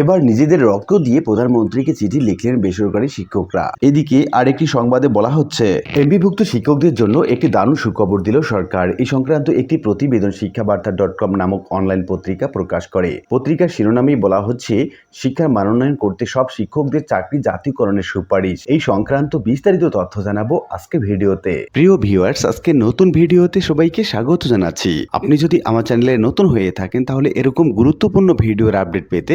এবার নিজেদের রক্ত দিয়ে প্রধানমন্ত্রীকে চিঠি লিখলেন বেসরকারি শিক্ষকরা। এদিকে আরেকটি সংবাদে বলা হচ্ছে এমপিভুক্ত শিক্ষকদের জন্য একটি দারুণ সুখবর দিল সরকার। এই সংক্রান্ত একটি প্রতিবেদন শিক্ষাবার্তা ডট কম নামক অনলাইন পত্রিকা প্রকাশ করে। পত্রিকার শিরোনামেই বলা হচ্ছে, শিক্ষার মানোন্নয়ন করতে সব শিক্ষকদের চাকরি জাতীয়করণের সুপারিশ। এই সংক্রান্ত বিস্তারিত তথ্য জানাব আজকে ভিডিওতে। প্রিয় ভিউয়ার্স, আজকে নতুন ভিডিওতে সবাইকে স্বাগত জানাচ্ছি। আপনি যদি আমার চ্যানেলে নতুন হয়ে থাকেন, তাহলে এরকম গুরুত্বপূর্ণ ভিডিওর আপডেট পেতে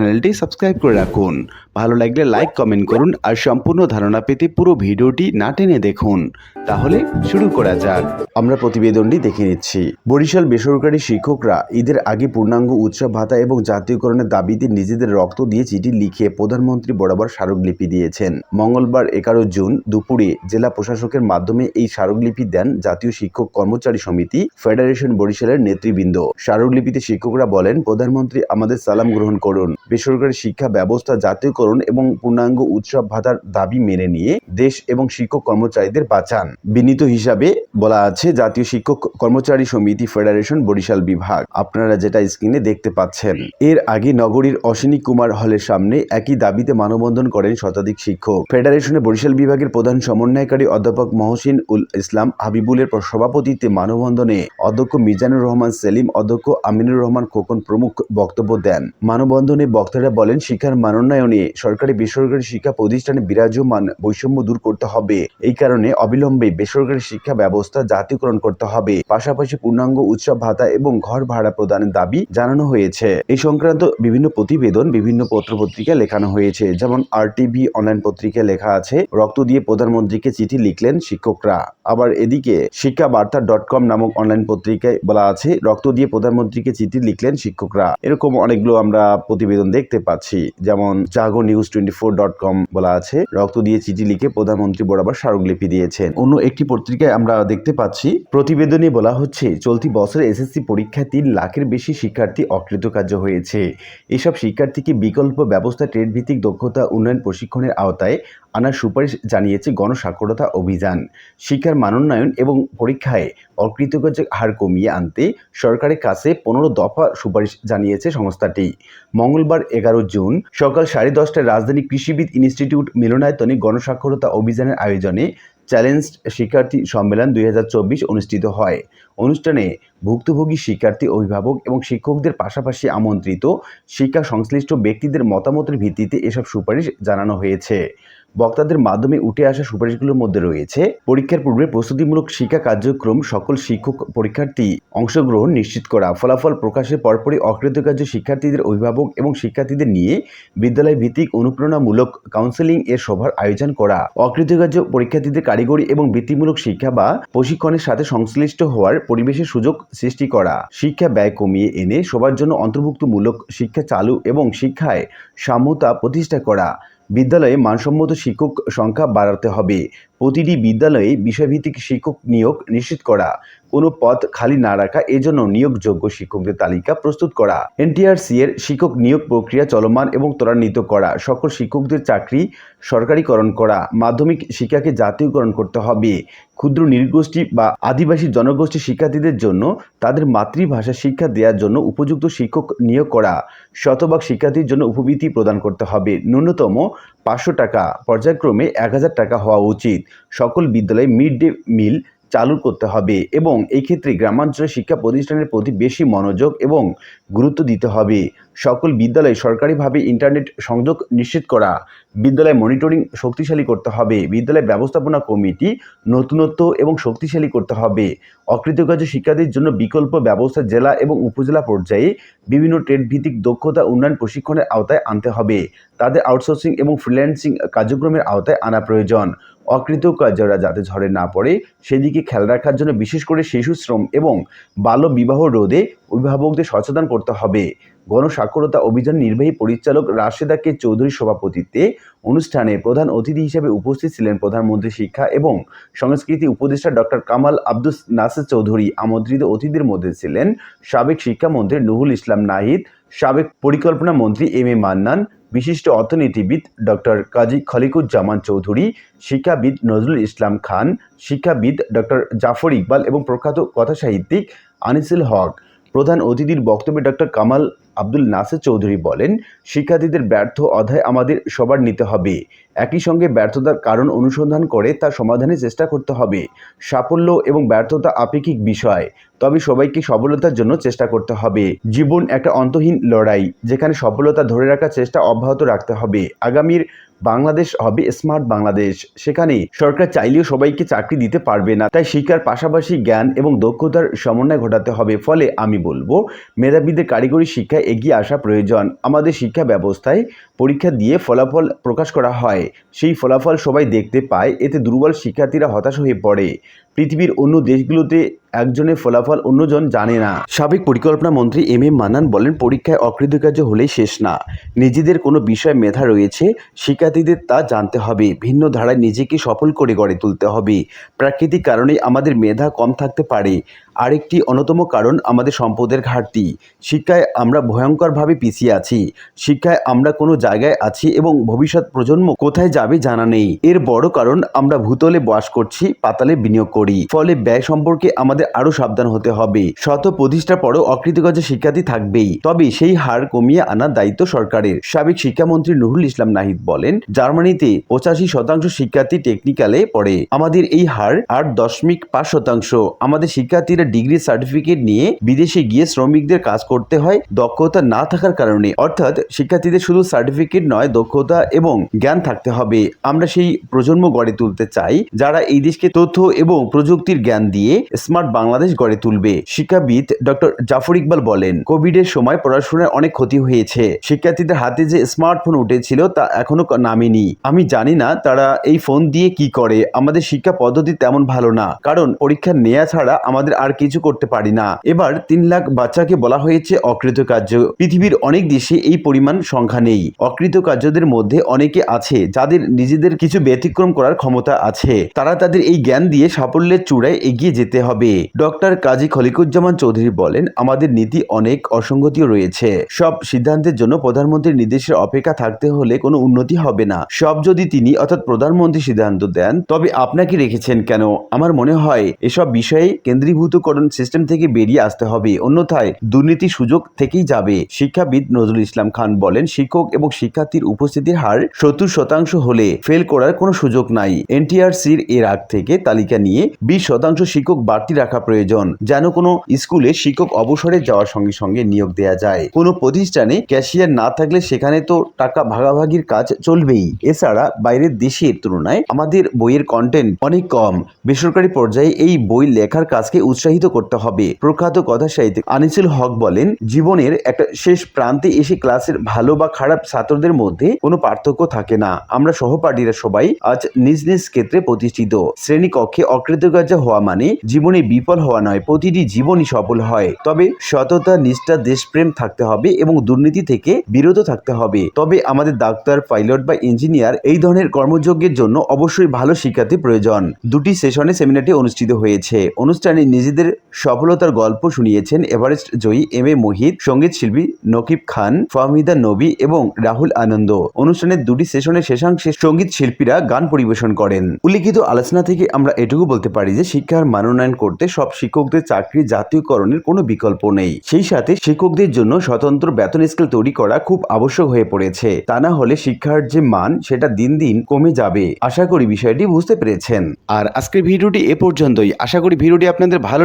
চ্যানেলটি সাবস্ক্রাইব করে রাখুন। ভালো লাগলে লাইক কমেন্ট করুন আর সম্পূর্ণ ধারণা পেতে পুরো ভিডিওটি না টেনে দেখুন। তাহলে শুরু করা যাক। আমরা প্রতিবেদনটি দেখে নিচ্ছি। বরিশাল বেসরকারি শিক্ষকরা ঈদের আগে পূর্ণাঙ্গ উৎসব ভাতা এবং জাতীয়করণের দাবিতে নিজেদের রক্ত দিয়ে চিঠি লিখে প্রধানমন্ত্রী বরাবর স্মারকলিপি দিয়েছেন। মঙ্গলবার এগারো জুন দুপুরে জেলা প্রশাসকের মাধ্যমে এই স্মারকলিপি দেন জাতীয় শিক্ষক কর্মচারী সমিতি ফেডারেশন বরিশালের নেতৃবৃন্দ। স্মারকলিপিতে শিক্ষকরা বলেন, প্রধানমন্ত্রী আমাদের সালাম গ্রহণ করুন। বেসরকারি শিক্ষা ব্যবস্থা জাতীয়করণ এবং পূর্ণাঙ্গ উৎসব ভাতার দাবি মেনে নিয়ে দেশ এবং শিক্ষক কর্মচারীদের বাঁচান। বিনীত হিসাবে বলা আছে, জাতীয় শিক্ষক কর্মচারী সমিতি ফেডারেশন বরিশাল বিভাগ। আপনারা যেটা স্ক্রিনে দেখতে পাচ্ছেন, এর আগে নগরীর অশ্বিনী কুমার হলের সামনে একই দাবিতে মানববন্ধন করেন শতাধিক শিক্ষক। ফেডারেশনের বরিশাল বিভাগের প্রধান সমন্বয়কারী অধ্যাপক মহসিন উল ইসলাম হাবিবুলের সভাপতিত্বে মানববন্ধনে অধ্যক্ষ মিজানুর রহমান সেলিম, অধ্যক্ষ আমিনুর রহমান খোকন প্রমুখ বক্তব্য দেন। মানববন্ধনে বক্তারা বলেন, শিক্ষার মানোন্নয়নে সরকারি বেসরকারি শিক্ষা প্রতিষ্ঠানে বিরাজমান বৈষম্য দূর করতে হবে। এই কারণে অবিলম্বে বেসরকারি শিক্ষা ব্যবস্থা জাতীয়করণ করতে হবে। পাশাপাশি পূর্ণাঙ্গ উৎসব ভাতা এবং ঘর ভাড়া প্রদানের দাবি জানানো হয়েছে। এই সংক্রান্ত বিভিন্ন প্রতিবেদন, বিভিন্ন পত্র পত্রপত্রিকায় লেখানো হয়েছে। যেমন আরটিভি অনলাইন পত্রিকায় লেখা আছে, রক্ত দিয়ে প্রধানমন্ত্রীকে চিঠি লিখলেন শিক্ষকরা। আবার এদিকে শিক্ষা বার্তা ডট কম নামক অনলাইন পত্রিকায় বলা আছে, রক্ত দিয়ে প্রধানমন্ত্রীকে চিঠি লিখলেন শিক্ষকরা। এরকম অনেকগুলো আমরা প্রতিবেদন দেখতে পাচ্ছি। যেমন Jago news twenty four dot com বলা আছে, রক্ত দিয়ে চিঠি লিখে প্রধানমন্ত্রী বরাবর স্মারকলিপি দিয়েছেন। অন্য একটি পত্রিকায় আমরা দেখতে পাচ্ছি, প্রতিবেদনে বলা হচ্ছে, চলতি বছরে এসএসসি পরীক্ষায় তিন লাখের বেশি শিক্ষার্থী অকৃতকার্য হয়েছে। এসব শিক্ষার্থীকে বিকল্প ব্যবস্থা, ট্রেড ভিত্তিক দক্ষতা, উন্নয়ন, প্রশিক্ষণের আওতায় আনার সুপারিশ জানিয়েছে গণসাক্ষরতা অভিযান। শিক্ষার মানোন্নয়ন এবং পরীক্ষায় অকৃতকার্য হার কমিয়ে আনতে সরকারের কাছে পনেরো দফা সুপারিশ জানিয়েছে সংস্থাটি। মঙ্গলবার এগারো জুন সকাল সাড়ে দশটায় রাজধানী কৃষিবিদ ইনস্টিটিউট মিলনায়তনে গণসাক্ষরতা অভিযানের আয়োজনে চ্যালেঞ্জ শিক্ষার্থী সম্মেলন দুই হাজার চব্বিশ অনুষ্ঠিত হয়। অনুষ্ঠানে ভুক্তভোগী শিক্ষার্থী, অভিভাবক এবং শিক্ষকদের পাশাপাশি আমন্ত্রিত শিক্ষা সংশ্লিষ্ট ব্যক্তিদের মতামতের ভিত্তিতে এসব সুপারিশ জানানো হয়েছে। বক্তাদের মাধ্যমে উঠে আসা সুপারিশগুলোর মধ্যে রয়েছে, পরীক্ষার পূর্বে প্রস্তুতিমূলক শিক্ষা কার্যক্রম, সকল শিক্ষক পরীক্ষার্থী অংশগ্রহণ নিশ্চিত করা, ফলাফল প্রকাশের পরপরই অকৃতকার্য শিক্ষার্থীদের অভিভাবক এবং শিক্ষার্থীদের নিয়ে বিদ্যালয় ভিত্তিক অনুপ্রেরণামূলক কাউন্সেলিং এর সভার আয়োজন করা, অকৃতকার্য পরীক্ষার্থীদের কারিগরি এবং বৃত্তিমূলক শিক্ষা বা প্রশিক্ষণের সাথে সংশ্লিষ্ট হওয়ার পরিবেশের সুযোগ সৃষ্টি করা, শিক্ষা ব্যয় কমিয়ে এনে সবার জন্য অন্তর্ভুক্তমূলক শিক্ষা চালু এবং শিক্ষায় সাম্যতা প্রতিষ্ঠা করা বিদ্যালয়ে মানসম্মত শিক্ষক সংখ্যা বাড়াতে হবে। প্রতিটি বিদ্যালয়ে বিষয়ভিত্তিক শিক্ষক নিয়োগ নিশ্চিত করা, কোনো পদ খালি না রাখা, এজন্য নিয়োগযোগ্য শিক্ষকদের তালিকা প্রস্তুত করা। এনটিআরসি এর শিক্ষক নিয়োগ প্রক্রিয়া চলমান এবং ত্বরান্বিত করা, সকল শিক্ষকদের চাকরি সরকারিকরণ করা, মাধ্যমিক শিক্ষাকে জাতীয়করণ করতে হবে। ক্ষুদ্র নৃগোষ্ঠী বা আদিবাসী জনগোষ্ঠী শিক্ষার্থীদের জন্য তাদের মাতৃভাষা শিক্ষা দেওয়ার জন্য উপযুক্ত শিক্ষক নিয়োগ করা, শতভাগ শিক্ষার্থীর জন্য উপবৃত্তি প্রদান করতে হবে। ন্যূনতম পাঁচশো টাকা, পর্যায়ক্রমে এক হাজার টাকা হওয়া উচিত। সকল বিদ্যালয়ে মিড ডে মিল চালু করতে হবে এবং এই ক্ষেত্রে গ্রামাঞ্চলে শিক্ষা প্রতিষ্ঠানের প্রতি বেশি মনোযোগ এবং গুরুত্ব দিতে হবে। সকল বিদ্যালয়ে সরকারিভাবে ইন্টারনেট সংযোগ নিশ্চিত করা, বিদ্যালয় মনিটরিং শক্তিশালী করতে হবে, বিদ্যালয় ব্যবস্থাপনা কমিটি নতুনত্ব এবং শক্তিশালী করতে হবে। অকৃতকার্য শিক্ষার্থীর জন্য বিকল্প ব্যবস্থা জেলা এবং উপজেলা পর্যায়ে বিভিন্ন ট্রেড ভিত্তিক দক্ষতা উন্নয়ন প্রশিক্ষণের আওতায় আনতে হবে। তাদের আউটসোর্সিং এবং ফ্রিল্যান্সিং কার্যক্রমের আওতায় আনা প্রয়োজন। অকৃতকার্যরা যাতে ঝরে না পড়ে, সেদিকে খেয়াল রাখার জন্য বিশেষ করে শিশু শ্রম এবং বাল্য বিবাহ রোধে অভিভাবকদের সচেতন করতে হবে। গণসাক্ষরতা অভিযান নির্বাহী পরিচালক রাশেদা কে চৌধুরীর সভাপতিত্বে অনুষ্ঠানে প্রধান অতিথি হিসেবে উপস্থিত ছিলেন প্রধানমন্ত্রী শিক্ষা এবং সংস্কৃতি উপদেষ্টা ডক্টর কামাল আব্দুস নাসির চৌধুরী। আমন্ত্রিত অতিথিদের মধ্যে ছিলেন সাবেক শিক্ষামন্ত্রী নুহুল ইসলাম নাহিদ, সাবেক পরিকল্পনা মন্ত্রী এম এ মান্নান বিশিষ্ট অর্থনীতিবিদ ডক্টর কাজী খলিকুজ্জামান চৌধুরী, শিক্ষাবিদ নজরুল ইসলাম খান, শিক্ষাবিদ ডক্টর জাফর ইকবাল এবং প্রখ্যাত কথাসাহিত্যিক আনিসুল হক। প্রধান অতিথির বক্তব্যে ডক্টর কামাল আব্দুল নাসের চৌধুরী বলেন, শিক্ষার্থীদের ব্যর্থ অধ্যায় আমাদের সবার নিতে হবে। একই সঙ্গে ব্যর্থতার কারণ অনুসন্ধান করে তা সমাধানের চেষ্টা করতে হবে। সাফল্য এবং ব্যর্থতা আপেক্ষিক বিষয়, তবে সবাইকে সফলতার জন্য চেষ্টা করতে হবে। জীবন একটা অন্তহীন লড়াই, যেখানে সফলতা ধরে রাখার চেষ্টা অব্যাহত রাখতে হবে। আগামীর বাংলাদেশ হবে স্মার্ট বাংলাদেশ। সেখানে সরকার চাইলেও সবাইকে চাকরি দিতে পারবে না, তাই শিক্ষার পাশাপাশি জ্ঞান এবং দক্ষতার সমন্বয় ঘটাতে হবে। ফলে আমি বলব, মেধাবীদের কারিগরি শিক্ষায় এগিয়ে আসা প্রয়োজন। আমাদের শিক্ষা ব্যবস্থায় পরীক্ষা দিয়ে ফলাফল প্রকাশ করা হয়। সেই ফলাফল সবাই দেখতে পায়, এতে দুর্বল শিক্ষার্থীরা হতাশ হয়ে পড়ে। পৃথিবীর অন্য দেশগুলোতে একজনের ফলাফল অন্যজন জানে না। সাবেক পরিকল্পনা মন্ত্রী এম এম মান্নান বলেন, পরীক্ষায় অকৃতকার্য হলেই শেষ না। নিজেদের কোনো বিষয় মেধা রয়েছে, শিক্ষার্থীদের তা জানতে হবে। ভিন্ন ধারায় নিজেকে সফল করে গড়ে তুলতে হবে। প্রাকৃতিক কারণে আমাদের মেধা কম থাকতে পারে। আরেকটি অন্যতম কারণ আমাদের সম্পদের ঘাটতি। শিক্ষায় আমরা ভয়ঙ্করভাবে পিছিয়ে আছি। শিক্ষায় আমরা কোনো জায়গায় আছি এবং ভবিষ্যৎ প্রজন্ম কোথায় যাবে জানা নেই। এর বড় কারণ আমরা ভূতলে বাস করছি, পাতালে বিনিয়োগ করি। ফলে ব্যয় সম্পর্কে আমাদের আরও সাবধান হতে হবে। শত প্রতিষ্ঠার পরও অকৃতকার্য শিক্ষার্থী থাকবেই। তবে সেই হার কমিয়ে আনার দায়িত্ব সরকারের। সাবেক শিক্ষামন্ত্রী নুরুল ইসলাম নাহিদ বলেন, জার্মানিতে পঁচাশি শতাংশ শিক্ষার্থী টেকনিক্যালে পড়ে। আমাদের এই হার আট দশমিক পাঁচ শতাংশ। আমাদের শিক্ষার্থীরা ডিগ্রি সার্টিফিকেট নিয়ে বিদেশে গিয়ে শ্রমিকদের কাজ করতে হয়, দক্ষতা না থাকার কারণে। অর্থাৎ শিক্ষার্থীদের শুধু সার্টিফিকেট নয়, দক্ষতা এবং জ্ঞান থাকতে হবে। আমরা সেই প্রজন্ম গড়ে তুলতে চাই, যারা এই দেশকে তথ্য এবং প্রযুক্তির জ্ঞান দিয়ে স্মার্ট বাংলাদেশ গড়ে তুলবে। শিক্ষাবিদ ডক্টর জাফর ইকবাল বলেন, কোভিডের সময় পড়াশোনার অনেক ক্ষতি হয়েছে। শিক্ষার্থীদের হাতে যে স্মার্টফোন উঠেছিল তা এখনও নামেনি। আমি জানি না তারা এই ফোন দিয়ে কি করে। আমাদের শিক্ষা পদ্ধতি তেমন ভালো না। কারণ পরীক্ষা নেওয়া ছাড়া আমাদের আর কিছু করতে পারি না। এবার তিন লাখ বাচ্চাকে বলা হয়েছে অকৃতকার্য। পৃথিবীর অনেক দেশে এই পরিমাণ সংখ্যা নেই। অকৃতকার্যদের মধ্যে অনেকে আছে যাদের নিজেদের কিছু ব্যতিক্রম করার ক্ষমতা আছে। তারা তাদের এই জ্ঞান দিয়ে সাফল্যের চূড়ায় এগিয়ে যেতে হবে। ডক্টর কাজী খলিকুজ্জামান চৌধুরী বলেন, আমাদের নীতি অনেক অসঙ্গতিও রয়েছে। সব সিদ্ধান্তের জন্য প্রধানমন্ত্রীর নির্দেশের অপেক্ষা থাকতে হলে কোনো উন্নতি হবে না। সব যদি তিনি অর্থাৎ প্রধানমন্ত্রী সিদ্ধান্ত দেন, তবে আপনাকে রেখেছেন কেন? আমার মনে হয়, এসব বিষয়ে কেন্দ্রীভূতকরণ সিস্টেম থেকে বেরিয়ে আসতে হবে। অন্যথায় দুর্নীতি সুযোগ থেকেই যাবে। শিক্ষাবিদ নজরুল ইসলাম খান বলেন, শিক্ষক এবং শিক্ষার্থীর উপস্থিতির হার সত্তর শতাংশ হলে ফেল করার কোনো সুযোগ নাই। এনটিআরসির এর আগ থেকে তালিকা নিয়ে বিশ শতাংশ শিক্ষক বাড়তি রাখা প্রয়োজন, যেন কোনো স্কুলে শিক্ষক অবসরে যাওয়ার সঙ্গে সঙ্গে নিয়োগ দেওয়া যায়। কোনো প্রতিষ্ঠানে ক্যাশিয়ার না থাকলে সেখানে তো টাকা ভাগাভাগির কাজ চলবেই। এছাড়া বাইরের দেশের তুলনায় আমাদের বইয়ের কন্টেন্ট অনেক কম। বেসরকারি পর্যায়ে এই বই লেখার কাজকে উৎসাহিত করতে হবে। প্রখ্যাত কথা সাহিত্যিক আনিসুল হক বলেন, জীবনের একটা শেষ প্রান্তে এসে ক্লাসের ভালো বা খারাপ ছাত্রদের মধ্যে কোনো পার্থক্য থাকে না। আমরা সহপাঠীরা সবাই আজ নিজ নিজ ক্ষেত্রে প্রতিষ্ঠিত। শ্রেণীকক্ষে অকৃতকার্য হওয়া মানে জীবনে বিফল হওয়া নয়, প্রতিটি জীবনই সফল হয়। তবে সততা, নিষ্ঠা, দেশপ্রেম থাকতে হবে এবং দুর্নীতি থেকে বিরত থাকতে হবে। তবে আমাদের ডাক্তার, পাইলট বা ইঞ্জিনিয়ার এই ধরনের কর্মযজ্ঞের জন্য অবশ্যই ভালো শিক্ষার্থী প্রয়োজন। দুটি সেশনে সেমিনারটি অনুষ্ঠিত হয়েছে। অনুষ্ঠানে নিজেদের সফলতার গল্প শুনিয়েছেন এভারেস্ট জয়ী এম এ মোহিত, সংগীত শিল্পী নকিব খান, ফাহমিদা নবী এবং রাহুল আনন্দ। অনুষ্ঠানের দুটি সেশনের শেষাংশে সংগীত শিল্পীরা গান পরিবেশন করেন। উল্লিখিত আলোচনা থেকে আমরা এটুকু বলতে পারি যে শিক্ষার মানোন্নয়ন করতে সব শিক্ষকদের চাকরি জাতীয়করণের কোনো বিকল্প নেই। সেই সাথে শিক্ষকদের জন্য স্বতন্ত্র বেতন স্কেল তৈরি করা খুব আবশ্যক হয়ে পড়েছে। তা না হলে শিক্ষার যে মান, সেটা দিন দিন কমে যাবে। আশা করি বিষয়টি বুঝতে পেরেছেন। আর আজকের ভিডিওটি এ পর্যন্তই। আশা করি ভিডিওটি আপনাদের ভালো